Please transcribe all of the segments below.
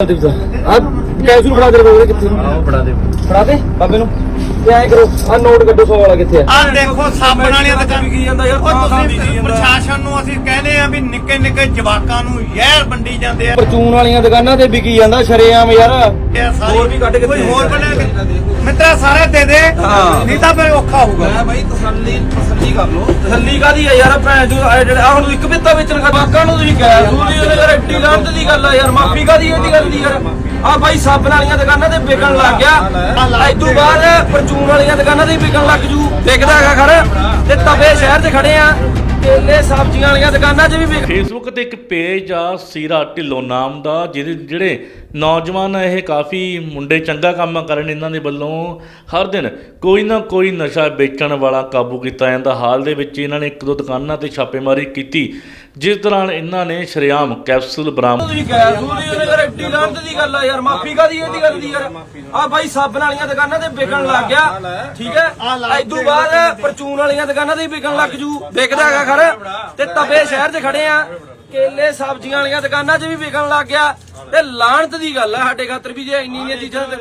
ਆ ਕੈਸੂ ਫੜਾ ਦੇ ਬੋਲ ਕਿੱਥੇ ਨੂੰ? ਆਓ ਫੜਾ ਦੇ। ਫੜਾ ਦੇ ਬਾਬੇ ਨੂੰ। ਤੇ ਐਂ ਕਰੋ ਆ ਨੋਟ ਕੱਢੋ 100 ਵਾਲਾ ਕਿੱਥੇ ਆ। ਆ ਦੇਖੋ ਸਾਬਣ ਵਾਲੀਆਂ ਦੁਕਾਨਾਂ ਵਿਕੀ ਜਾਂਦਾ ਯਾਰ ਉਹ ਤੁਸੀਂ ਪ੍ਰਸ਼ਾਸਨ ਨੂੰ ਅਸੀਂ ਕਹਿੰਦੇ ਆ ਵੀ ਨਿੱਕੇ ਨਿੱਕੇ ਜਵਾਕਾਂ ਨੂੰ ਜ਼ਹਿਰ ਵੰਡੀ ਜਾਂਦੇ ਆ। ਪਰਚੂਨ ਵਾਲੀਆਂ ਦੁਕਾਨਾਂ ਤੇ ਵਿਕੀ ਜਾਂਦਾ ਸ਼ਰੇਆਮ ਯਾਰ। ਹੋਰ ਵੀ ਕੱਢ ਕੇ ਕੋਈ ਦੇ। ਹੋਰ ਬਣਾ ਕੇ ਮਿੱਤਰਾ ਸਾਰੇ ਦੇ ਦੇ। ਨਹੀਂ ਤਾਂ ਫਿਰ ਔਖਾ ਹੋਊਗਾ। ਬਾਈ ਤਸੱਲੀ ਤਸੱਲੀ ਕਰ ਲੋ ਤਸੱਲੀ ਕਾਦੀ ਆ ਯਾਰ ਭੈਣ ਜੋ ਆ ਹੁਣ ਇੱਕ ਬਿੱਤਾ ਵੇਚਣ ਖਾ ਬਾਕਾਂ ਨੂੰ ਤੁਸੀਂ ਕਹਿ ਸੂਰੀ ਉਹਨੇ ਯਾਰ ਐਡੀ ਲਾਂਤ ਦੀ ਗੱਲ ਆ ਯਾਰ, ਮਾਫੀ ਕਾਦੀ ਇਹਦੀ ਗੱਲ ਦੀ ਯਾਰ? ਆ ਬਾਈ ਸਾਬਣ ਵਾਲੀਆਂ ਦੁਕਾਨਾਂ ਤੇ ਵਿਕਣ ਲੱਗ ਗਿਆ। ਐਦੋਂ ਬਾਅਦ ਪਰਚੂਨ ਵਾਲੀਆਂ ਦੁਕਾਨਾਂ ਤੇ ਵਿਕਣ ਲੱਗ ਜੂ। ਵਿਕਦਾ ਹੈਗਾ ਖੜ। ਤੇ ਤਵੇ ਸ਼ਹਿਰ 'ਚ ਖੜੇ ਆ। ਕੇਲੇ ਸਬਜ਼ੀਆਂ ਵਾਲੀਆਂ ਦੁਕਾਨਾਂ 'ਚ ਵੀ ਵਿਕ ਫੇਸਬੁੱਕ ਤੇ ਇੱਕ ਪੇਜ ਆ ਸੀਰਾ ਢਿੱਲੋਂ ਨਾਮ ਦਾ ਜਿਹਦੇ ਜਿਹੜੇ ਨੌਜਵਾਨ ਆ ਇਹ ਕਾਫੀ ਮੁੰਡੇ ਚੰਗਾ ਕੰਮ ਕਰਨ ਇਹਨਾਂ ਦੇ ਵੱਲੋਂ। ਹਰ ਦਿਨ ਕੋਈ ਨਾ ਕੋਈ ਨਸ਼ਾ ਵੇਚਣ ਵਾਲਾ ਕਾਬੂ ਕੀਤਾ ਜਾਂਦਾ। ਹਾਲ ਦੇ ਵਿੱਚ ਇਹਨਾਂ ਨੇ ਇੱਕ ਦੋ ਦੁਕਾਨਾਂ ਤੇ ਛਾਪੇਮਾਰੀ ਕੀਤੀ ਜਿਸ ਦੌਰਾਨ ਇਹਨਾਂ ਨੇ ਸ਼ਰੇਆਮ ਕੈਪਸੂਲ ਬਰਾਮਦ ਉਹਨੇ ਐਡੀ ਲਾਂਤ ਦੀ ਗੱਲ ਆ ਯਾਰ ਮਾਫੀ ਕਾਦੀ ਇਹਦੀ ਗੱਲ ਦੀ ਯਾਰ। ਆ ਬਾਈ ਸਾਬਣ ਵਾਲੀਆਂ ਦੁਕਾਨਾਂ ਤੇ ਵਿਕਣ ਲੱਗ ਗਿਆ ਠੀਕ ਹੈ? ਐਦੋਂ ਬਾਅਦ ਪਰਚੂਨ ਵਾਲੀਆਂ ਦੁਕਾਨਾਂ ਤੇ ਵਿਕਣ ਲੱਗ ਜੂ। ਵਿਕਦਾ ਹੈਗਾ ਖੜ। ਤੇ ਤਵੇ ਸ਼ਹਿਰ 'ਚ ਖੜੇ ਆ। ਕੇਲੇ ਸਬਜ਼ੀਆਂ ਵਾਲੀਆਂ ਦੁਕਾਨਾਂ 'ਚ ਵੀ ਵਿਕਣ ਲੱਗ ਗਿਆ। ਤੇ ਲਾਂਤ ਦੀ ਗੱਲ ਆ ਸਾਡੇ ਖਾਤਰ ਵੀ ਜੇ ਇੰਨੀ ਇੰਨੀਆਂ ਚੀਜ਼ਾਂ ਤੇ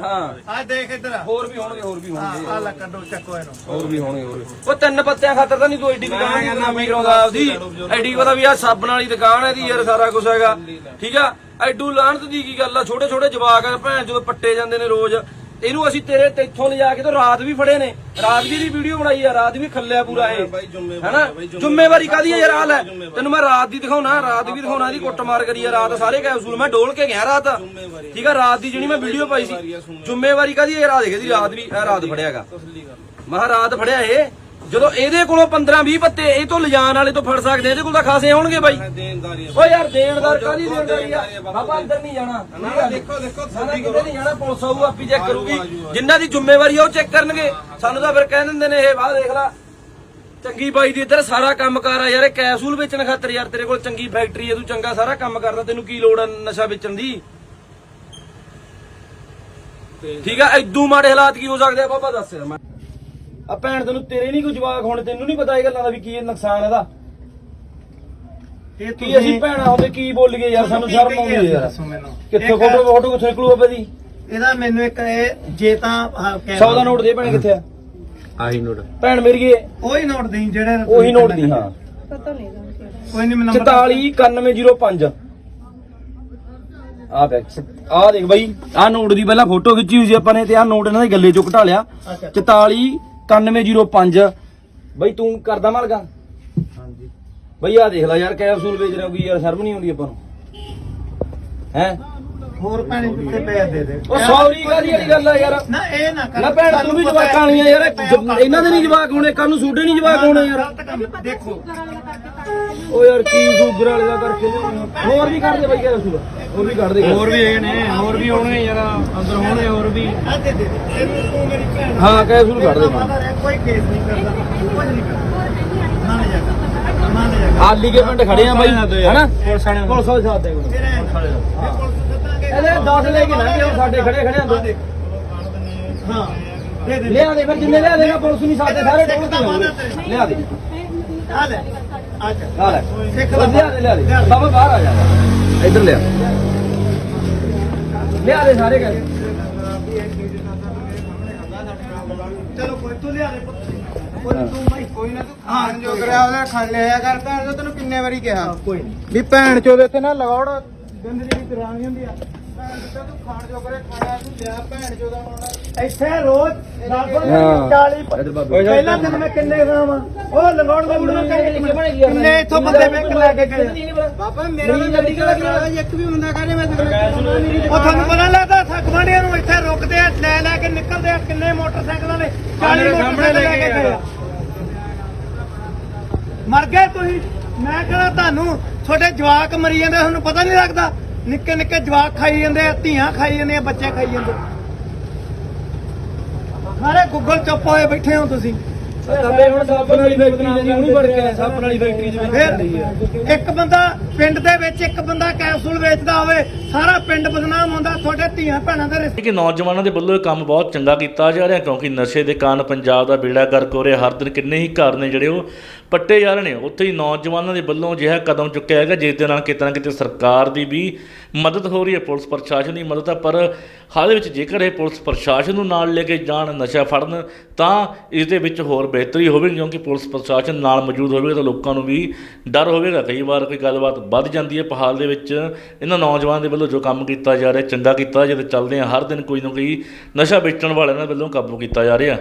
ਹਾਂ। ਆ ਦੇਖ ਇੱਧਰ ਹੋਰ ਵੀ ਹੋਣਗੇ ਹੋਰ ਵੀ ਹੋਣਗੇ। ਆ ਲੈ ਕੱਢੋ ਚੱਕੋ ਇਹਨੂੰ। ਹੋਰ ਵੀ ਹੋਣਗੇ ਹੋਰ। ਉਹ ਤਿੰਨ ਪੱਤਿਆਂ ਖਾਤਰ ਤਾਂ ਨਹੀਂ ਤੂੰ ਐਡੀ ਦੁਕਾਨ ਦੀ ਨਾਮੀ ਕਰਾਉਂਦਾ ਆਪਦੀ। ਐਡੀ ਪਤਾ ਵੀ ਆ ਸਾਬਣ ਵਾਲੀ ਦੁਕਾਨ ਹੈ ਦੀ ਯਾਰ ਸਾਰਾ ਕੁਝ ਹੈਗਾ। ਠੀਕ ਆ? ਐਡੂ ਲਾਹਣਤ ਦੀ ਕੀ ਗੱਲ ਆ? ਛੋਟੇ ਛੋਟੇ ਜਵਾਕ ਆ ਭੈਣ ਜਦੋਂ ਪੱਟੇ ਜਾਂਦੇ ਨੇ ਰੋਜ਼। ਇਹਨੂੰ ਅਸੀਂ ਤੇਰੇ ਤੇ ਇੱਥੋਂ ਲਿਜਾ ਕੇ ਤੇ ਰਾਤ ਵੀ ਫੜੇ ਨੇ। ਰਾਤ ਵੀ ਦੀ ਵੀਡੀਓ ਬਣਾਈ ਆ ਰਾਤ ਵੀ ਖੱਲਿਆ ਪੂਰਾ ਇਹ। ਹੈਨਾ? ਜ਼ਿੰਮੇਵਾਰੀ ਕਾਦੀ ਆ ਯਾਰ ਹਾਲ ਹੈ ਤੈਨੂੰ ਮੈਂ ਰਾਤ ਦੀ ਦਿਖਾਉਣਾ ਰਾਤ ਵੀ ਦਿਖਾਉਣਾ ਇਹਦੀ ਕੁੱਟਮਾਰ ਕਰੀ ਆ ਰਾਤ ਸਾਰੇ ਕੈਪਸੂਲ ਮੈਂ ਡੋਲ ਕੇ ਗਿਆ ਰਾਤ। ਠੀਕ ਆ ਰਾਤ ਦੀ ਜਿਹੜੀ ਮੈਂ ਵੀਡੀਓ ਪਾਈ ਸੀ। ਜ਼ਿੰਮੇਵਾਰੀ ਕਾਦੀ ਆ ਰਾਤ ਦੇਖੀ ਰਾਤ ਵੀ ਇਹ ਰਾਤ ਫੜਿਆਗਾ ਮਹਾ ਰਾਤ ਫੜਿਆ ਇਹ। ਜਦੋਂ ਇਹਦੇ ਕੋਲੋਂ 15 20 ਪੱਤੇ ਇਹ ਤੋਂ ਲਿਜਾਣ ਵਾਲੇ ਤੋਂ ਫੜ ਸਕਦੇ ਇਹਦੇ ਕੋਲ ਤਾਂ ਖਾਸੇ ਆਉਣਗੇ ਬਾਈ। ਓ ਯਾਰ ਦੇਣਦਾਰ ਕਾਦੀ ਦੇਣਦਾਰੀ ਆ? ਬਾਬਾ ਅੰਦਰ ਨਹੀਂ ਜਾਣਾ। ਦੇਖੋ ਦੇਖੋ ਕਿਤੇ ਨਹੀਂ ਜਾਣਾ ਪੁਲਿਸ ਆਊ ਆਪੀ ਚੈੱਕ ਕਰੂਗੀ। ਜਿਨ੍ਹਾਂ ਦੀ ਜ਼ਿੰਮੇਵਾਰੀ ਆ ਉਹ ਚੈੱਕ ਕਰਨਗੇ। ਸਾਨੂੰ ਤਾਂ ਫਿਰ ਕਹਿ ਦਿੰਦੇ ਨੇ ਇਹ ਵਾਹ ਦੇਖ ਲੈ। ਚੰਗੀ ਬਾਈ ਦੀ ਇੱਧਰ ਸਾਰਾ ਕੰਮ ਕਾਰ ਆ ਯਾਰ ਇਹ ਕੈਸੂਲ ਵੇਚਣ ਖਾਤਰ ਯਾਰ ਤੇਰੇ ਕੋਲ ਚੰਗੀ ਫੈਕਟਰੀ ਹੈ ਤੂੰ ਚੰਗਾ ਸਾਰਾ ਕੰਮ ਕਰਦਾ ਤੈਨੂੰ ਕੀ ਲੋੜ ਆ ਨਸ਼ਾ ਵੇਚਣ ਦੀ? ਠੀਕ ਆ ਐਦੂ ਮਾੜੇ ਹਾਲਾਤ ਕੀ ਹੋ ਸਕਦੇ ਆ? ਬਾਬਾ ਦੱਸ ਮੈਂ ਆ ਭੈਣ ਤੈਨੂੰ ਤੇਰੇ ਨਹੀਂ ਕੋਈ ਜਵਾਕ ਹੋਣੇ ਤੈਨੂੰ ਨਹੀਂ ਪਤਾ ਇਹ ਗੱਲਾਂ ਦਾ ਵੀ ਕੀ ਨੁਕਸਾਨ ਇਹਦਾ। ਇਹ ਕੀ ਅਸੀਂ ਭੈਣਾਂ ਹੁੰਦੇ ਕੀ ਬੋਲ ਗਏ ਯਾਰ ਸਾਨੂੰ ਸ਼ਰਮ ਆਉਂਦੀ ਹੈ ਯਾਰ। ਦੱਸੋ ਮੈਨੂੰ। ਕਿੱਥੇ ਇੱਕ- ਫੋਟੋ ਫੋਟੋ ਕਿੱਥੇ ਨਿਕਲੂ ਬਾਬੇ ਦੀ? ਇਹਦਾ ਮੈਨੂੰ ਇੱਕ ਇਹ ਜੇ ਤਾਂ ਆਹ ਕਹਿ- 100 ਦਾ ਨੋਟ ਦੇ ਭੈਣ ਕਿੱਥੇ ਆ? ਆਹੀ ਨੋਟ। ਭੈਣ ਮੇਰੀ ਇਹ ਉਹੀ ਨੋਟ ਦੇਈ ਜਿਹੜੇ ਉਹੀ ਨੋਟ ਦੀ ਹਾਂ। ਕੋਈ ਨਹੀਂ ਮੈਨੂੰ ਨੰਬਰ 449105 ਆ ਦੇਖ ਆ ਦੇਖ ਬਾਈ ਆ ਨੋਟ ਦੀ ਪਹਿਲਾਂ ਫੋਟੋ ਖਿੱਚੀ ਹੋਈ ਸੀ ਆਪਾਂ ਨੇ ਤੇ ਆ ਨੋਟ ਇਹਨਾਂ ਦੇ ਗੱਲੇ ਚੋਂ ਘਟਾ ਲਿਆ। 449105 ਬਾਈ ਤੂੰ ਕਰਦਾ ਮਾਲਗਾ ਹਾਂਜੀ ਬਈ ਆ ਦੇਖ ਲੈ ਯਾਰ ਕੈਪਸੂਲ ਵੇਚ ਰਿਹਾ ਕੋਈ ਯਾਰ ਸ਼ਰਮ ਨਹੀਂ ਆਉਂਦੀ ਆਪਾਂ ਨੂੰ ਹੈ ਹੋਰ ਭੈਣੇ ਕਿੱਥੇ ਪੈਸੇ ਦੇ ਦੇ ਉਹ ਸੌਰੀ ਕਾਦੀ ਵਾਲੀ ਗੱਲ ਆ ਯਾਰ ਨਾ ਇਹ ਨਾ ਕਰ ਨਾ ਭੈਣ ਤੂੰ ਵੀ ਜਵਾਕਾਂ ਵਾਲੀਆਂ ਯਾਰ ਇਹਨਾਂ ਦੇ ਨਹੀਂ ਜਵਾਕ ਹੋਣੇ ਕੱਲ ਨੂੰ ਸੂਡੇ ਨਹੀਂ ਜਵਾਕ ਹੋਣੇ ਯਾਰ ਦੇਖੋ ਉਹ ਯਾਰ ਕੀ ਸ਼ੂਗਰ ਵਾਲੇ ਦਾ ਕਰਕੇ ਹੋਰ ਵੀ ਕਰਦੇ ਦੇ ਬਾਈ ਕੈਪਸੂਲ ਹੋਰ ਵੀ ਕੱਢ ਦੇ ਹੋਰ ਵੀ ਹੈਗੇ ਨੇ ਹੋਰ ਵੀ ਹੋਣਗੇ ਯਾਰ ਅੰਦਰ ਹੋਣਗੇ ਹੋਰ ਵੀ। ਆ ਦੇ ਦੇ ਤੈਨੂੰ ਤੂੰ ਮੇਰੀ ਭੈਣ ਆ। ਹਾਂ ਕੱਢ ਦੇ ਕੋਈ ਕੇਸ ਨਹੀਂ ਕਰਦਾ। ਕੁਝ ਨਹੀਂ ਕਰਦਾ। ਮੰਨ ਜਾ ਆਲੀ ਕੇ ਪਿੰਡ ਖੜੇ ਆ ਬਾਈ ਹੈਨਾ? ਪੁਲਿਸ ਵਾਲੇ ਪੁਲਿਸ ਵਾਲੇ ਸਾਥ ਦੇ ਪੁਲਿਸ ਇਹਦੇ 10 ਲੈ ਕੇ ਨਾ ਜਿਓ ਸਾਡੇ ਖੜੇ ਖੜੇ ਹੁੰਦੇ। ਹਾਂ ਲਿਆ ਦੇ ਫਿਰ ਜਿੰਨੇ ਲਿਆ ਦੇਗਾ ਪੁਲਿਸ ਨਹੀਂ ਸਾਡੇ ਸਾਰੇ ਟੋਲ ਤੇ ਆਉਣਗੇ। ਲਿਆ ਦੇ। ਆ ਲੈ। ਆ ਲੈ। ਸਿੱਖ ਲਿਆ ਦੇ ਲਿਆ ਦੇ। ਬਾਬਾ ਬਾਹਰ ਆ ਜਾ। ਇੱਧਰ ਲਿਆ। ਲਿਆ ਦੇ ਸਾਰੇ ਕਰ ਚਲੋ ਕੋਈ ਤੂੰ ਲਿਆ ਦੇ ਪੁੱਤ। ਕੋਈ ਤੂੰ ਕੋਈ ਨਾ ਤੂੰ ਖਾਣ ਜੋ ਕਰਿਆ ਉਹਦਾ ਖਾਣ ਲਿਆ ਕਰ ਭੈਣ ਚੋ ਤੈਨੂੰ ਕਿੰਨੇ ਵਾਰੀ ਕਿਹਾ? ਕੋਈ ਨਹੀਂ ਵੀ ਭੈਣ ਚੋ ਦੇ ਤੇ ਨਾ ਲਗਾਉੜ ਗੰਦ ਜਿਹੜੀ ਤਰਾਣੀ ਹੁੰਦੀ ਆ। ਭੈਣ ਚੋ ਤੂੰ ਖਾਣ ਜੋ ਕਰੇ ਖਾਣਾ ਤੂੰ ਲਿਆ ਭੈਣ ਚੋ ਦਾ ਮੁੰਡਾ। ਇੱਥੇ ਰੋਜ਼ 40 ਇੱਧਰ ਬਾਬਾ। ਪਹਿਲਾਂ ਦਿਨ ਮੈਂ ਕਿੰਨੇ ਖਾਵਾਂ? ਉਹ ਲਗਾਉਣ ਦਾ ਮੁੰਡਾ ਕਿੰਨੇ ਇੱਥੋਂ ਬੰਦੇ ਵੇਖ ਲੈ ਕੇ ਗਏ? ਬਾਬਾ ਮੇਰਾ ਤਾਂ ਗੱਡੀ ਕਰਾ ਇੱਕ ਵੀ ਬੰਦਾ ਕਰੇ ਮੈਂ ਉਹ ਤੁਹਾਨੂੰ ਪਤਾ ਲੱਗਦਾ ਥਕਵਾਂਡੀਆਂ ਨੂੰ ਇੱਥੇ ਰੁਕਦੇ ਆ ਲੈ ਲੈ ਕੇ ਨਿਕਲਦੇ ਆ ਕਿੰਨੇ ਮੋਟਰਸਾਈਕਲਾਂ ਦੇ 40 ਮੋਟਰਸਾਈਕਲ ਲੈ ਕੇ ਗਏ ਆ। ਮਰ ਗਏ ਤੁਸੀਂ। ਮੈਂ ਕਹਿੰਦਾ ਤੁਹਾਨੂੰ ਤੁਹਾਡੇ ਜਵਾਕ ਮਰੀ ਜਾਂਦੇ ਤੁਹਾਨੂੰ ਪਤਾ ਨਹੀਂ ਲੱਗਦਾ। ਨਿੱਕੇ ਨਿੱਕੇ ਜਵਾਕ ਖਾਈ ਜਾਂਦੇ ਆ ਧੀਆਂ ਖਾਈ ਜਾਂਦੀਆਂ ਬੱਚੇ ਖਾਈ ਜਾਂਦੇ। ਸਾਰੇ ਗੁੱਗਲ ਚੁੱਪ ਹੋਏ ਬੈਠੇ ਹੋ ਤੁਸੀਂ। ਸਾਡੇ ਹੁਣ ਸਾਬਣ ਵਾਲੀ ਫੈਕਟਰੀ ਜਿਹੜੀ ਹੁਣੀ ਬਣ ਕੇ ਆਏ, ਸਾਬਣ ਵਾਲੀ ਫੈਕਟਰੀ ਜਿਵੇਂ ਫਿਰ ਇੱਕ ਬੰਦਾ ਪਿੰਡ ਦੇ ਵਿੱਚ ਇੱਕ ਬੰਦਾ ਕੈਪਸੂਲ ਵੇਚਦਾ ਹੋਵੇ ਸਾਰਾ ਪਿੰਡ ਬਦਨਾਮ ਹੁੰਦਾ ਤੁਹਾਡੇ ਧੀਆਂ ਭੈਣਾਂ ਦੇ ਰਿਸ਼ਤੇ ਕਿ ਨੌਜਵਾਨਾਂ ਦੇ ਵੱਲੋਂ ਇਹ ਕੰਮ ਬਹੁਤ ਚੰਗਾ ਕੀਤਾ ਜਾ ਰਿਹਾ ਕਿਉਂਕਿ ਨਸ਼ੇ ਦੇ ਕਾਰਨ ਪੰਜਾਬ ਦਾ ਬੇੜਾ ਗਰਕ ਹੋ ਰਿਹਾ ਹਰ ਦਿਨ ਕਿੰਨੇ ਹੀ ਘਰ ਨੇ ਜਿਹੜੇ ਉਹ ਪੱਟੇ ਜਾ ਰਹੇ ਨੇ। ਉੱਥੇ ਹੀ ਨੌਜਵਾਨਾਂ ਦੇ ਵੱਲੋਂ ਅਜਿਹਾ ਕਦਮ ਚੁੱਕਿਆ ਹੈਗਾ, ਜਿਸ ਦੇ ਨਾਲ ਕਿਤੇ ਨਾ ਕਿਤੇ ਸਰਕਾਰ ਦੀ ਵੀ ਮਦਦ ਹੋ ਰਹੀ ਹੈ, ਪੁਲਿਸ ਪ੍ਰਸ਼ਾਸਨ ਦੀ ਮਦਦ ਹੈ ਪਰ ਹਾਲ ਵਿੱਚ ਜੇਕਰ ਇਹ ਪੁਲਿਸ ਪ੍ਰਸ਼ਾਸਨ ਨੂੰ ਨਾਲ ਲੈ ਕੇ ਜਾਣ, ਨਸ਼ਾ ਫੜਨ, ਤਾਂ ਇਸ ਦੇ ਵਿੱਚ ਹੋਰ ਬਿਹਤਰੀ ਹੋਵੇਗੀ, ਕਿਉਂਕਿ ਪੁਲਿਸ ਪ੍ਰਸ਼ਾਸਨ ਨਾਲ ਮੌਜੂਦ ਹੋਵੇਗਾ, ਤਾਂ ਲੋਕਾਂ ਨੂੰ ਵੀ ਡਰ ਹੋਵੇਗਾ। ਕਈ ਵਾਰ ਕੋਈ ਗੱਲਬਾਤ ਵੱਧ ਜਾਂਦੀ ਹੈ ਪਹਾਲ ਦੇ ਵਿੱਚ ਇਹਨਾਂ ਨੌਜਵਾਨਾਂ ਦੇ ਵੱਲੋਂ ਜੋ ਕੰਮ ਕੀਤਾ ਜਾ ਰਿਹਾ, ਚੰਗਾ ਕੀਤਾ ਜਦੋਂ ਚੱਲਦੇ ਆ। ਹਰ ਦਿਨ ਕੋਈ ਨਾ ਕੋਈ ਨਸ਼ਾ ਵੇਚਣ ਵਾਲਿਆਂ ਦੇ ਵੱਲੋਂ ਕਾਬੂ ਕੀਤਾ ਜਾ ਰਿਹਾ।